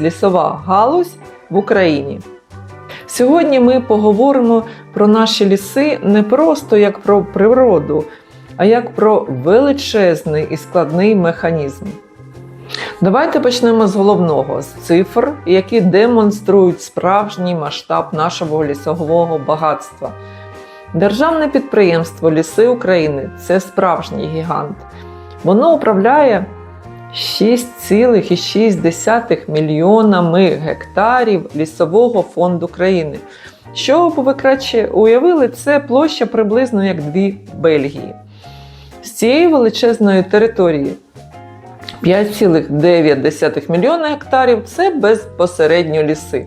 лісова галузь в Україні. Сьогодні ми поговоримо про наші ліси не просто як про природу, а як про величезний і складний механізм. Давайте почнемо з головного з цифр, які демонструють справжній масштаб нашого лісового багатства. Державне підприємство Ліси України це справжній гігант. Воно управляє 6,6 мільйонами гектарів лісового фонду країни. Щоб ви краще уявили, це площа приблизно як дві Бельгії. З цієї величезної території 5,9 мільйона гектарів це безпосередньо ліси,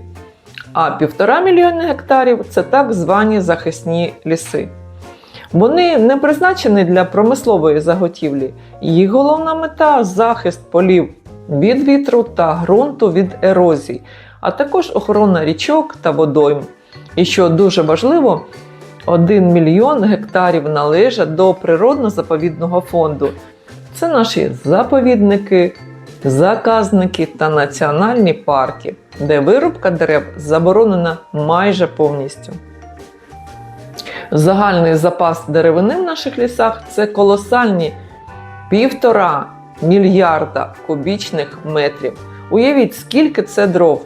а 1,5 мільйона гектарів це так звані захисні ліси. Вони не призначені для промислової заготівлі. Їх головна мета захист полів від вітру та ґрунту від ерозій, а також охорона річок та водойм. І що дуже важливо, 1 мільйон гектарів належать до природно-заповідного фонду. Це наші заповідники, заказники та національні парки, де вирубка дерев заборонена майже повністю. Загальний запас деревини в наших лісах це колосальні півтора мільярда кубічних метрів. Уявіть, скільки це дров.